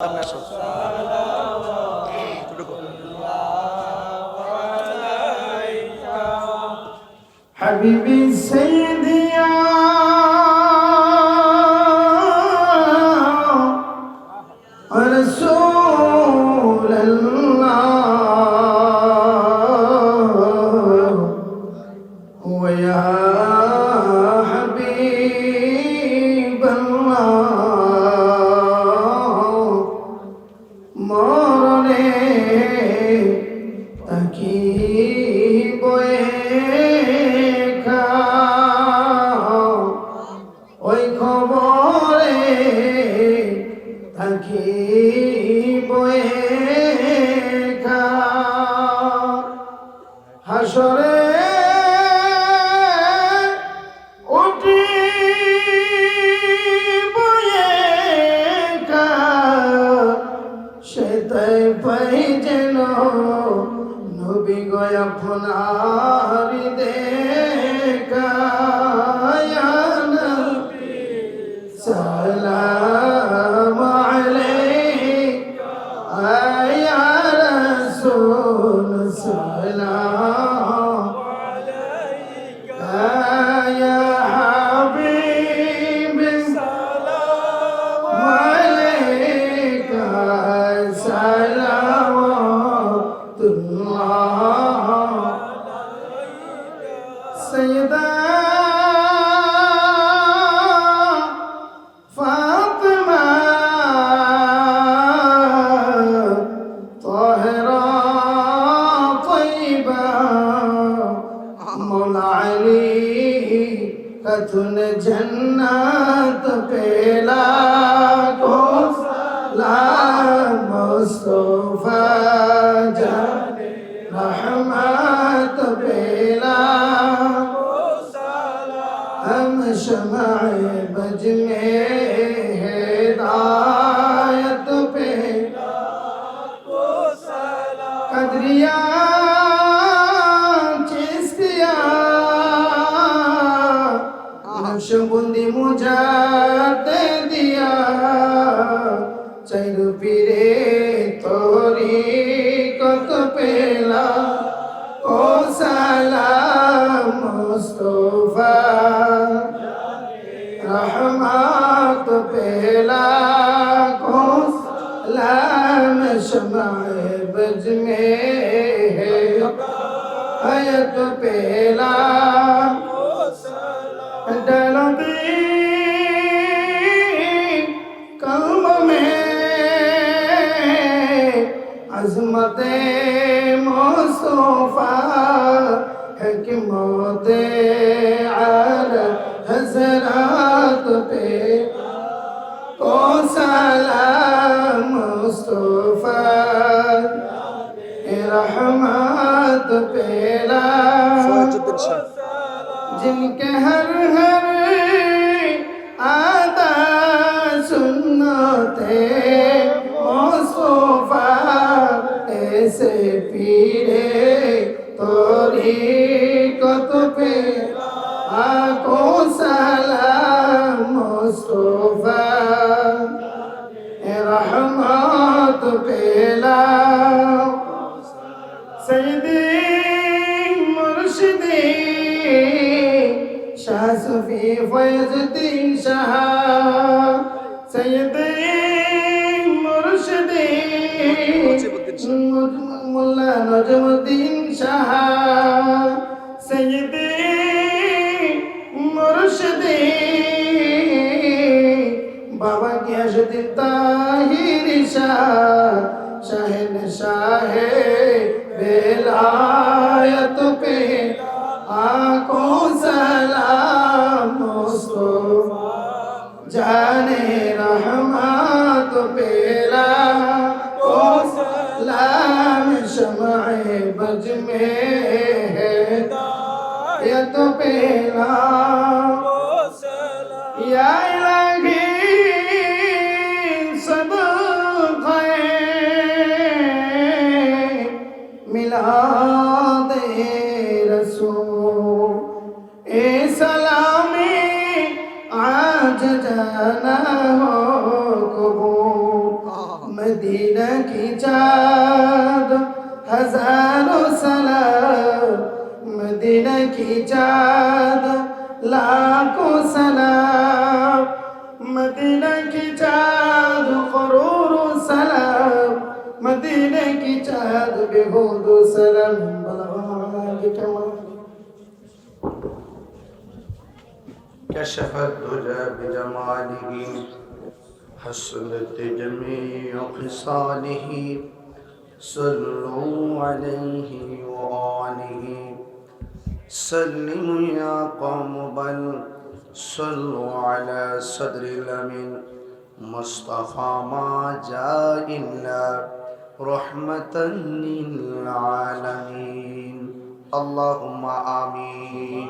সামনে আসো হাবিবি সৈয়দ সেটাই পাই যেন নবী গয় আপনার দেখা মুস্তফা জানে রহমত বেলা हम शमाए बज में शमाए बज में है हयत पेला डलती कल्ब में अजमत मुस्तफा हकमत आल हजरात पे को सलाम मुस्तफा रहमत पेला जिनके हर हर आदा सुनते मोसोफा ऐसे पीरे तोरी নজমুদ্দিন শাহ মোল্লা নজমুদ্দিন শাহ সৈয়দে মুর্শিদে বাবা গিয়াসুদ্দিন তাহির শাহ শাহেন শাহে বেলায়ত পে আঁকো সালাম মুস্তফা জানে রহমাত পে शमाए बज में है ये तो पेला या इलाही सदक़े मिलाद रसूल ए सलामी आज जाना हो कबूल। मदीना की चाँद চাঁদ লাখো সালাম মদিনা কি চাঁদ করোর সালাম মদিনা কি চাঁদ বেহুদ সালাম كشف الدجى بجماله حسنت جميع خصاله صلوا عليه وآله سلموا يا قوم بل صلوا على صدر الأمين مصطفى ما جاء إلا رحمة للعالمين اللهم آمين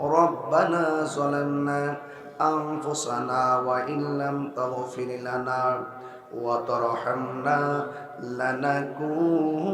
ربنا ظلمنا أنفسنا وإن لم تغفر لنا وترحمنا لنكونن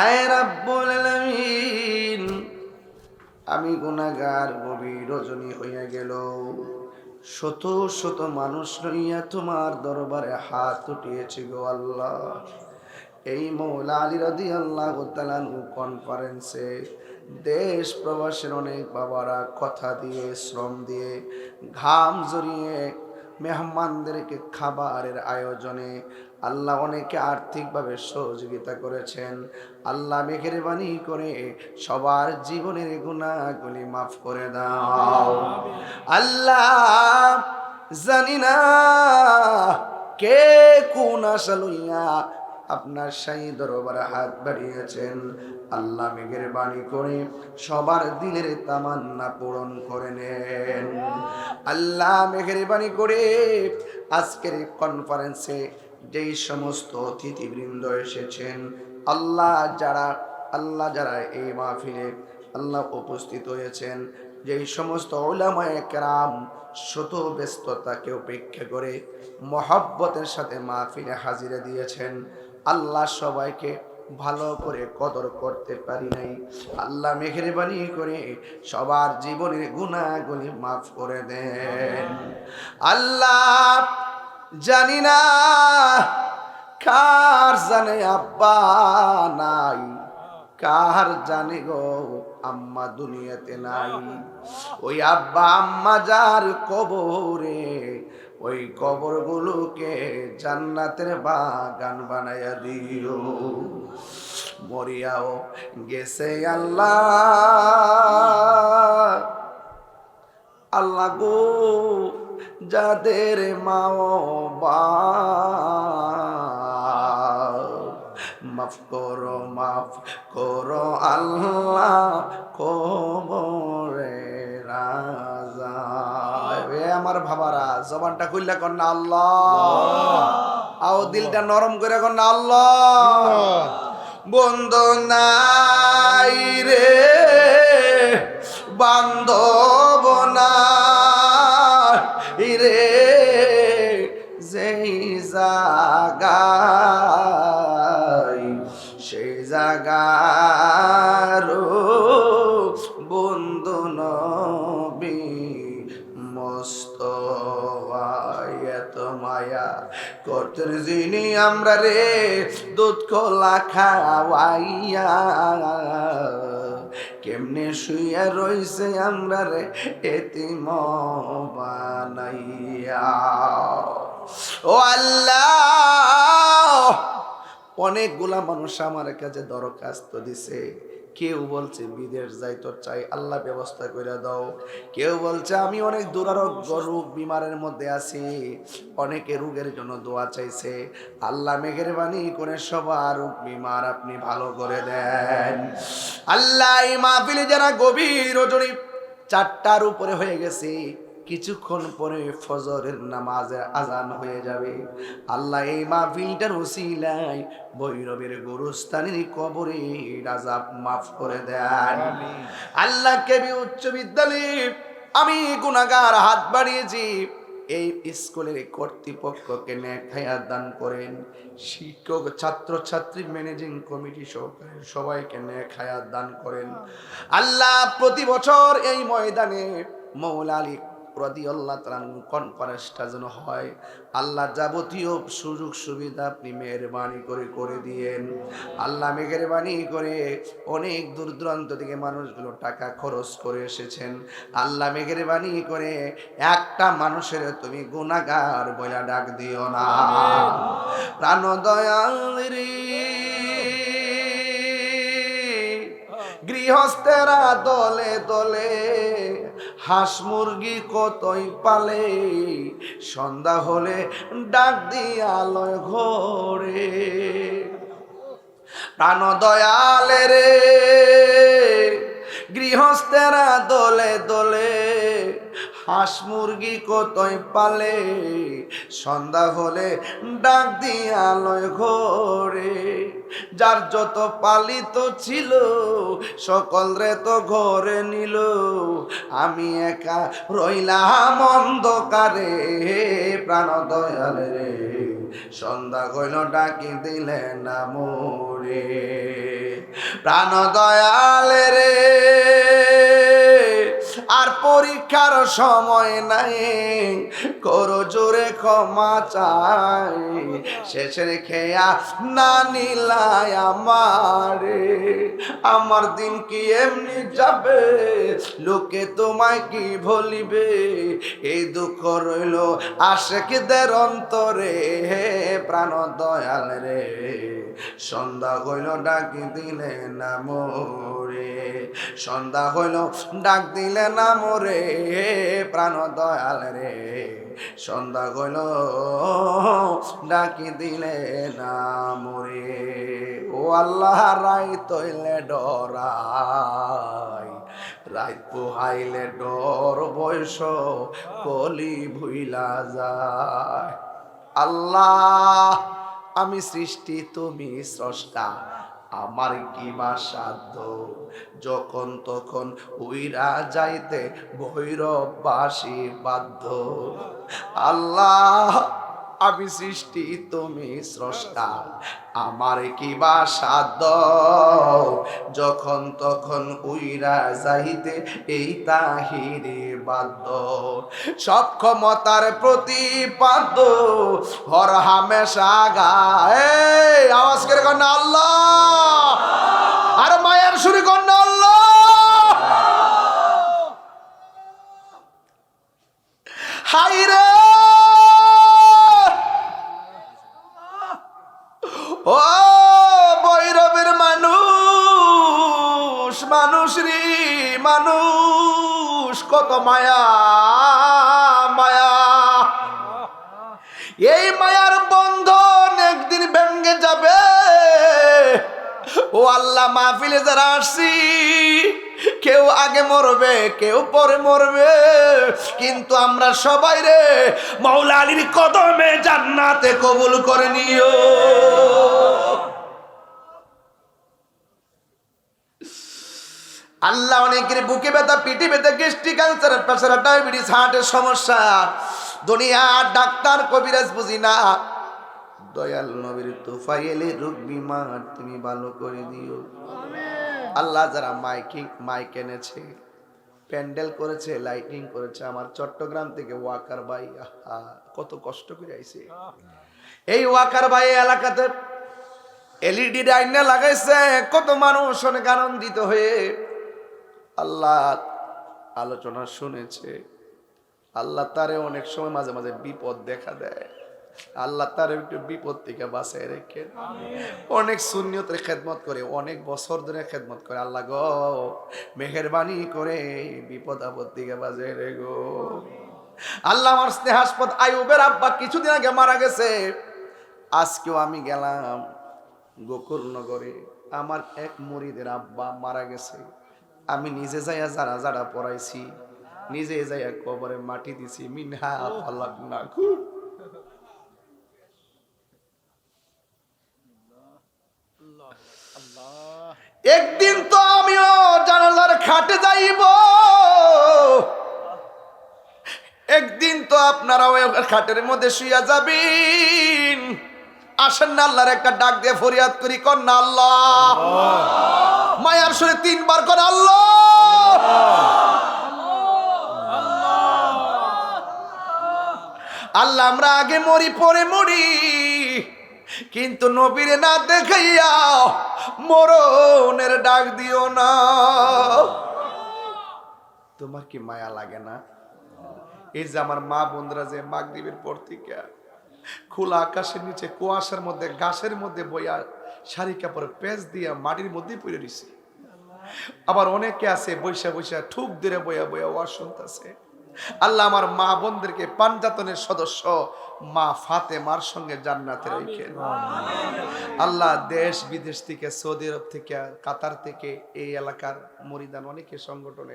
আয় আমি গুনাহগার, গভীর রজনী হইয়া গেল। শত শত মানুষ লইয়া তোমার দরবারে হাত উঠিয়েছি গো আল্লাহ। এই মৌলা আলী আল্লাহ কনফারেন্সে দেশ প্রবাসের অনেক বাবারা কথা দিয়ে, শ্রম দিয়ে, ঘাম জড়িয়ে, মেহমানদেরকে খাবারের আয়োজনে আল্লাহ অনেকে আর্থিকভাবে সহযোগিতা করেছেন। আল্লাহ মেঘের বাণী করে সবার জীবনের গুণাগুলি মাফ করে দাও। আল্লাহ জানি না কে কোন আশা লইয়া আপনার সাই দরবারে হাত বাড়িয়েছেন। আল্লাহ মেঘের বাণী করে সবার দিলের তামান্না পূরণ করে নেন। আল্লাহ মেঘের বাণী করে আজকের কনফারেন্সে যেই সমস্ত অতিথিবৃন্দ এসেছেন, আল্লাহ যারা আল্লাহ যারা এই মাহফিলে, আল্লাহ উপস্থিত হয়েছেন, যেই সমস্ত ওলামায়ে কেরাম শত ব্যস্ততাকে উপেক্ষা করে মহব্বতের সাথে মাহফিলে হাজিরে দিয়েছেন, আল্লাহ সবাইকে ভালো করে কদর করতে পারি নাই। আল্লাহ মেঘের মেহরবানি করে সবার জীবনের গুণাগুলি মাফ করে দেন। আল্লাহ জানি না কার জানে আব্বা নাই, কার জানে গো আম্মা দুনিয়াতে নাই। ওই আব্বা আম্মা যার কবরে, ওই কবর কবরগুলোকে জান্নাতের বাগান বানাইয়া দিও মরিয়াও গেছে আল্লাহ আল্লাহ গো যাদের মাও বা মাফ করো মাফ করো, আল্লাহ কবরে রাজা। আমার ভাবারা, জবানটা খুললা কর না আল্লাহ। আও দিলটা নরম করে না আল্লাহ। বন্ধ নাই রে, বান্ধব জাগার বন্ধু নবী মস্ত এত মায়া করতেন যিনি আমরা রে দুধ কলা খাওয়াইয়া। কেমনে শুইয়া রইছে আমরা রে এতিম বানাইয়া। ও আল্লাহ! অনেকগুলা মানুষ আমার কাছে দরখাস্ত দিছে। কেউ বলছে, বিদেশ যাই, তোর চাই আল্লাহ ব্যবস্থা করে দাও। কেউ বলছে, আমি অনেক দুরারোগ্য রোগ বিমারের মধ্যে আছি। অনেকে রোগের জন্য দোয়া চাইছে। আল্লাহ মেঘের বাণী করে সবার রোগ বিমার আপনি ভালো করে দেন। আল্লাহ মাহফিলে যারা গভীর রজনী চারটার উপরে হয়ে গেছে কিছুক্ষণ পরে ফজরের নামাজে আজান হয়ে যাবে। আল্লাহ এই মা মাহফিলটার ওসিলায় বৈরবের গুরুস্থানের কবরে রাজাব মাফ করে দেন। আল্লাহ কেবি উচ্চ বিদ্যালয়ে আমি গুণাগার হাত বাড়িয়েছি। এই স্কুলের কর্তৃপক্ষকে ন্যায় দান করেন। শিক্ষক ছাত্র ছাত্রী ম্যানেজিং কমিটি সহকারে সবাইকে ন্যায় দান করেন। আল্লাহ প্রতি বছর এই ময়দানে মৌলা প্রতি আল্লাহ কনফারেন্সটা যেন হয়। আল্লাহ যাবতীয় সুযোগ সুবিধা আপনি মেহরবানি করে করে দিয়েন। আল্লাহ মেহরবানি করে অনেক দূর দূরান্ত থেকে মানুষগুলো টাকা খরচ করে এসেছেন। আল্লাহ মেহরবানি করে একটা মানুষের তুমি গুণাগার বইলা ডাক দিও না। প্রাণ দয়াল রে। গৃহস্থেরা দলে দলে হাঁস মুরগি কতই পালে? সন্ধ্যা হলে ডাক দিয়ালয় ঘরে। প্রাণ দয়ালে রে, গৃহস্থেরা দলে দলে হাঁস মুরগি কতই পালে? সন্ধ্যা হলে ডাক দিয়ালয় ঘরে। যার যত পালিত ছিল, সকল রে তো ঘরে নিল। আমি একা রইলাম অন্ধকারে, প্রাণ দয়ালে রে। সন্ধ্যা কইল ডাকি দিলে না মোরে প্রাণ দয়ালে রে, আর পরীক্ষার সময় নাই। করো জোরে ক্ষমা চাই। শেষের খেয়া না নিলায় আমারে। আমার দিন কি এমনি যাবে? লোকে তোমায় কি ভুলিবে? এই দুঃখ রইল আশেকদের অন্তরে। প্রাণ দয়াল রে, সন্ধ্যা হইল ডাকি দিলে না মোরে। সন্ধ্যা হইল ডাক দিলে না মোরে। প্রাণ দয়াল রে। সন্ধ্যা হইল ডাকি দিলে না মোরে। ও আল্লাহ রাই তৈলে ডরাই। রাত পোহাইলে ডর বয়স, কলি ভুইলা যায়। আল্লাহ, আমি সৃষ্টি, তুমি স্রষ্টা। আমার কি মা সাধ্য? যখন তখন উইরা যাইতে ভৈরব বাসী বাধ্য। আল্লাহ আমি সৃষ্টি তুমি স্রষ্টা। আমার কি বা সাধ্য? যখন তখন উইরা যাইতে এই তাহিরে বাধ্য। সব ক্ষমতার প্রতিপাদ্য হর হামেশা গায়। আওয়াজ করে কন্যা আল্লাহ। আর মায়ের শুরু কন্যা মাহফিলে যারা আসছি, কেউ আগে মরবে, কেউ পরে মরবে। কিন্তু আমরা সবাই রে মাওলা আলীর কদমে জান্নাতে কবুল করে নিও। আল্লাহ অনেকের বুকে ব্যথা, পিঠে ব্যথা গ্যাস্ট্রিক ক্যান্সার প্রেসার ডায়াবেটিস, হার্টের সমস্যা। দুনিয়া ডাক্তার কবিরাজ বুঝি না। দয়াল নবীর তুফাইলে রোগ বিমার তুমি ভালো করে দিও। আল্লাহ যারা মাইকিং মাইক এনেছে প্যান্ডেল করেছে লাইটিং করেছে আমার চট্টগ্রাম থেকে ওয়াকার ভাই আহা, কত কষ্ট করে আইছে। এই ওয়াকার ভাই এলাকাতে এলইডি ডাইনে লাগাইছে কত মানুষ অনেক আনন্দিত হয়ে আল্লাহ আলোচনা শুনেছে। আল্লাহ তারে অনেক সময় মাঝে মাঝে বিপদ দেখা দেয়। আল্লাহ তার একটু বিপদ থেকে বাঁচায় রেখে অনেক শূন্যতের খেদমত করে, অনেক বছর ধরে খেদমত করে। আল্লাহ গো, মেহরবানি করে বিপদ আপদ থেকে বাঁচায় রে গো আল্লাহ আমার স্নেহাস্পদ আয়ুবের আব্বা কিছুদিন আগে মারা গেছে। আজকেও আমি গেলাম গোকুলনগরে। আমার এক মুরিদের আব্বা মারা গেছে। আমি নিজে যাইয়া যারা যারা পড়াইছি। নিজে যাইয়া কবরে মাটি দিছি। মিনহা ফালাক না একদিন তো আমিও জানালার খাটে যাইব। একদিন তো আপনারাও খাটের মধ্যে শুইয়া যাবেন। আসেন না আল্লাহর একটা ডাক দিয়ে ফরিয়াদ করি কর না আল্লাহ। মায়ার সুরে তিনবার কর আল্লাহ। আল্লাহ, আমরা আগে মরি, পরে মরি। কিন্তু নবীরে না দেখাইয়া মরণের ডাক দিও না। তোমার কি মায়া লাগে না? এই যে আমার মা বোনরা যে মাগরিবের পর থেকে খোলা আকাশের নিচে, কুয়াশার মধ্যে গাছের মধ্যে বইয়া শাড়ি কাপড় পেঁচ দিয়া মাটির মধ্যে পড়ে রইছে। আবার অনেকে আছে বৈশা বৈশা ঠুক দিয়ে বইয়া বইয়া ওয়াজ শুনতেছে। আল্লাহ আমার মা বোনদেরকে পাঞ্জাতনের সদস্য মা ফাতেমার সঙ্গে জান্নাতে রেখে আল্লাহ দেশ বিদেশ থেকে সৌদি আরব থেকে কাতার থেকে এই এলাকার মরিদান অনেকে সংগঠনে